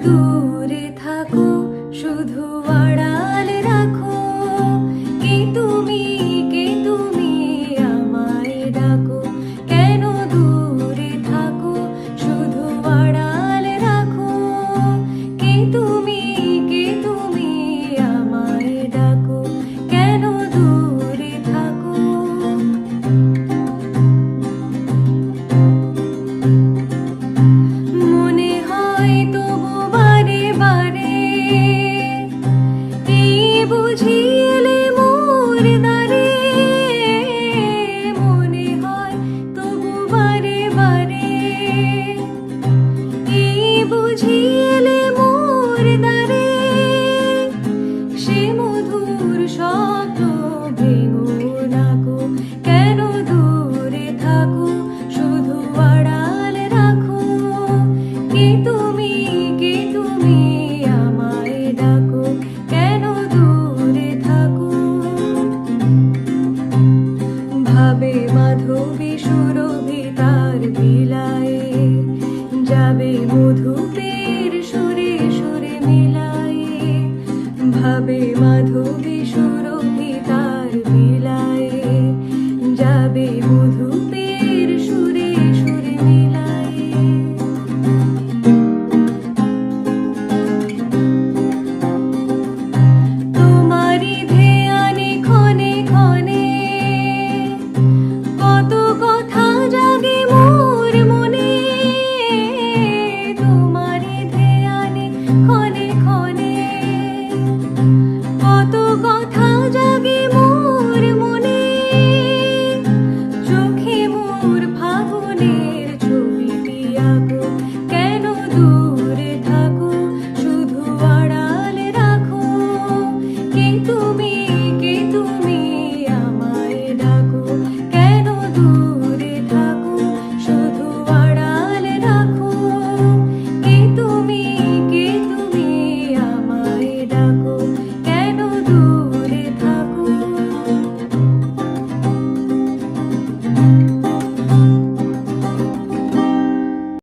good. ভাবে মাধবী সুরভি তার বিলায়ে যাবে মধুপের সুরে সুরে মিলায়ে ভাবে 我。